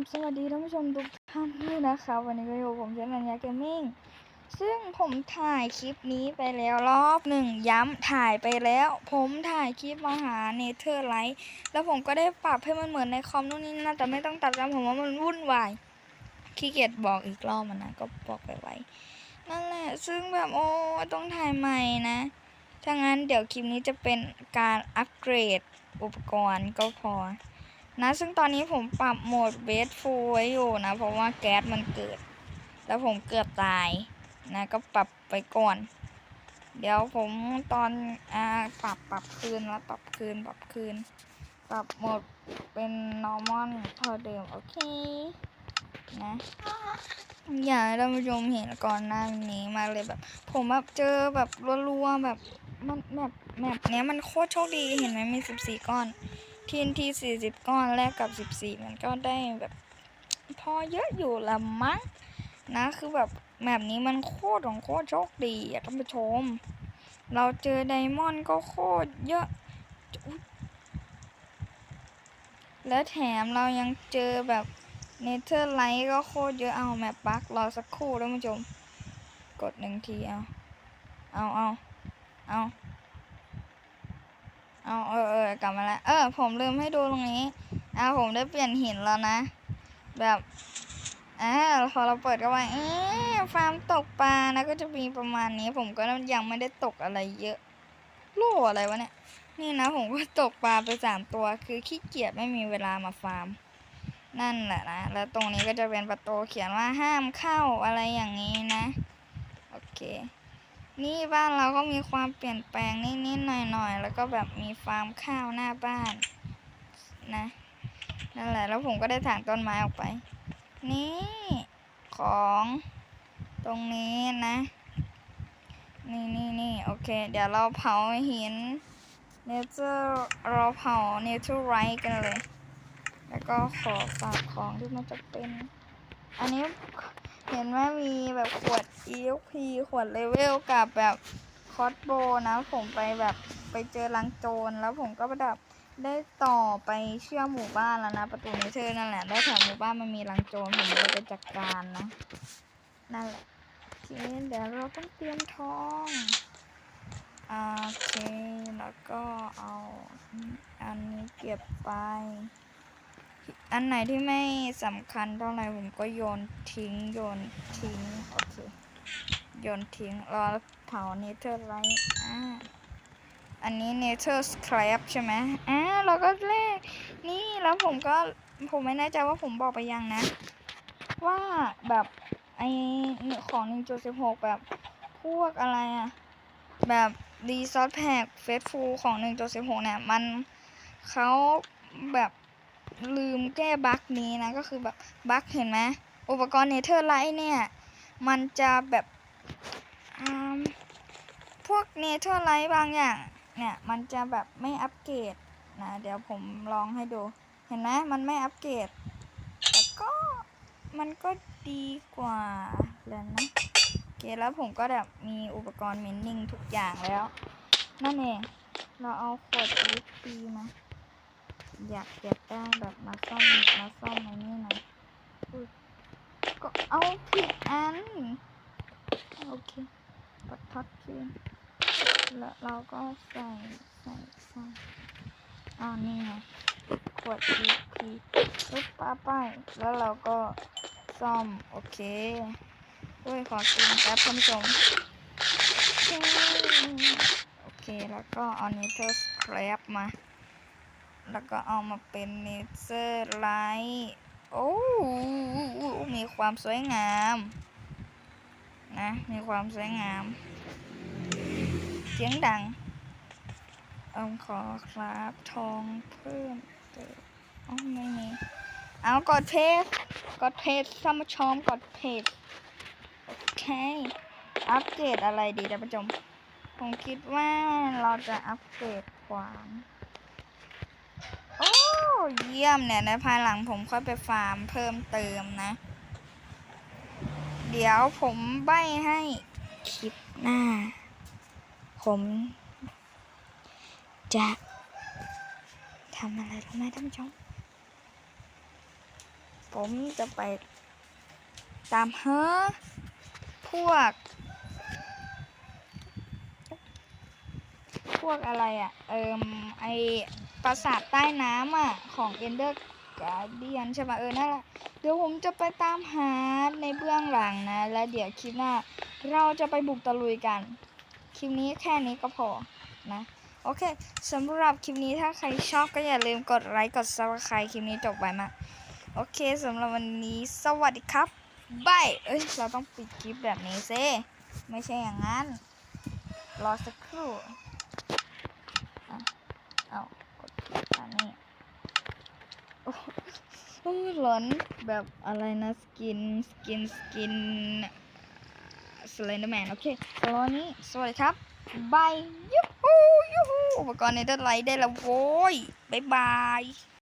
บสวัสดีท่านผู้ชมทุกท่านด้วยนะคะ วันนี้ก็อยู่ผมเชนนัญญาเกมมิ่งซึ่งผมถ่ายคลิปนี้ไปแล้วรอบหนึ่งย้ำถ่ายไปแล้ว ผมถ่ายคลิปมาหาเนเธอร์ไลท์แล้วผมก็ได้ปรับให้มันเหมือนในคอมนู่นนี่นั่นแต่ไม่ต้องตัดแล้วผมว่ามันวุ่นวายขี้เกียจบอกอีกรอบมันนะก็บอกไปไว้ นั่นแหละ ซึ่งแบบโอ้ต้องถ่ายใหม่นะถ้างั้นเดี๋ยวคลิปนี้จะเป็นการอัปเกรดอุปกรณ์ก็พอ นะซึ่งตอนนี้ผมปรับโหมดเบสฟูลไว้อยู่นะ เพราะว่าแก๊สมันเกิด แล้วผมเกือบตายนะก็ปรับไปก่อน เดี๋ยวผมตอนอ่าปรับปรับคืนแล้วปรับคืนปรับคืน ปรับโหมดเป็น normal เท่าเดิมโอเคนะอยากให้ท่านผู้ชมเห็นก่อนหน้านี้มาเลยแบบ ผมแบบเจอแบบรัวๆแบบมันแบบแมปเนี้ยมันโคตรโชคดีเห็นไหมมีสิบสี่ก้อน ทีนทีสี่สิบก้อนแลกกับสิบสี่มันก็ได้แบบพอเยอะอยู่ละมั้งนะคือแบบแบบนี้มันโคตรของโคตรโชคดีอะท่านผู้ชม เราเจอไดมอนด์ก็โคตรเยอะ แล้วแถมเรายังเจอแบบเนเธอร์ไลท์ก็โคตรเยอะเอาแมปบักรอสักครู่ท่านผู้ชม กดหนึ่งทีเอา เอาเอาเอา เอาเออเออกลับมาแล้วเออ ผมลืมให้ดูตรงนี้อ่าผมได้เปลี่ยนหินแล้วนะ แบบอ่าพอเราเปิดเข้าเอ๊ะฟาร์มตกปลานะก็จะมีประมาณนี้ ผมก็ยังไม่ได้ตกอะไรเยอะโล่อะไรวะเนี่ยนี่นะผมก็ตกปลาไปสามตัว คือขี้เกียจไม่มีเวลามาฟาร์ม นั่นแหละนะ แล้วตรงนี้ก็จะเป็นประตูเขียนว่าห้ามเข้าอะไรอย่างนี้นะ โอเค นี่บ้านเราก็มีความเปลี่ยนแปลงนิดๆหน่อยๆ แล้วก็แบบมีฟาร์มข้าวหน้าบ้านนะ นั่นแหละ แล้วผมก็ได้ถางต้นไม้ออกไป นี่ของตรงนี้นะ นี่นี่นี่โอเค เดี๋ยวเราเผาหินเนเจอร์เราเผาเนเธอร์ไรกันเลย แล้วก็ขอฝากของที่มันจะเป็น อันนี้ เห็นว่ามีแบบขวด EXP ขวดเลเวลกับแบบคอสโบนะ ผมไปแบบไปเจอลังโจรแล้วผมก็แบบได้ต่อไปเชื่อมหมู่บ้านแล้วนะ ประตูเนเธอร์นั่นแหละแล้แถวหมู่บ้านมันมีลังโจรผมเลยไปจัดการนะ นั่นแหละเเดี๋ยวเราต้องเตรียมทองโอเค แล้วก็เอา อันนี้เก็บไป อันไหนที่ไม่สำคัญเท่าไหร่ผมก็โยนทิ้งโยนทิ้งโอเคโยนทิ้งรอเผาเนเธอร์ไลท์อ่าอันนี้เนเธอร์สครับใช่ไหมอ่าเราก็เลขนี่แล้วผมก็ผมไม่แน่ใจว่าผมบอกไปยังนะ ว่าแบบไอของหนึ่งจุดสิบหกแบบพวกอะไรอะแบบรีซอสแพ็กเฟสฟูของหนึ่งจุดสิบหกเนี่ย มันเขาแบบ ลืมแก้บั๊กนี้นะ ก็คือแบบบั๊กเห็นไหมอุปกรณ์เนเธอร์ไลท์เนี่ย มันจะแบบพวกเนเธอร์ไลท์บางอย่าง เนี่ย มันจะแบบไม่อัปเกรดนะเดี๋ยวผมลองให้ดู เห็นไหมมันไม่อัปเกรดแต่ก็มันก็ดีกว่าแล้วนะโอเคแล้วผมก็แบบมีอุปกรณ์เมนนิ่งทุกอย่างแล้ว นั่นเอง เราเอาขวดวิปปีมา อยากเก็บได้แบบมาซ่อมมาซ่อมในนี่หน่อยอุ๊ยก็เอาผิดอัน โอเคปัดทัดคืนแล้วเราก็ใส่ใส่ใส่อ่านี่ไงขวดพีพีปึ๊บป้าป้ายแล้วเราก็ซ่อม โอเคด้วยขอกินแป๊บท่านผู้ชมโอเคโอเค แล้วก็เอาเนเธอร์สครับมา แล้วก็เอามาเป็นเนเจอร์ไลท์โอ้มีความสวยงามนะมีความสวยงาม เสียงดังเอาขอครับทองเพิ่มเติมอ๋อไม่มีเอากดเพจกดเพจท่านผู้ชมกดเพจโอเคอัปเกรดอะไรดีท่านผู้ชมผมคิดว่าเราจะอัปเกรดขวาน เยี่ยมเนี่ยในภายหลังผมค่อยไปฟาร์มเพิ่มเติมนะ เดี๋ยวผมใบให้คลิปหน้า ผม จะทำอะไรรู้ไหมท่านผู้ชม ผมจะไปตามหาพวก พวกอะไรอะ่ะ เอิมไอ ปราสาทใต้น้ำอะ ของ Ender Guardian ใช่ปะเออ นั่นแหละ เดี๋ยวผมจะไปตามหาในเบื้องหลังนะ แล้วเดี๋ยวคลิปหน้า เราจะไปบุกตะลุยกัน คลิปนี้แค่นี้ก็พอนะโอเค สำหรับคลิปนี้ถ้าใครชอบก็อย่าลืมกดไลค์ กด subscribe คลิปนี้จบไปมาก โอเค สำหรับวันนี้สวัสดีครับบายเอ้ย เราต้องปิดคลิปแบบนี้เซิไม่ใช่อย่างนั้น รอสักครู่อะเอาก อันนี้โอ้โอ้ยหลอนแบบอะไรนะสกินสกินสกินสไลเดอร์แมนโอเคร้อนนี้สวัสดีครับบายยูฮูยูฮูอุปกรณ์ในด้านไลท์ได้แล้วโว้ยบายบาย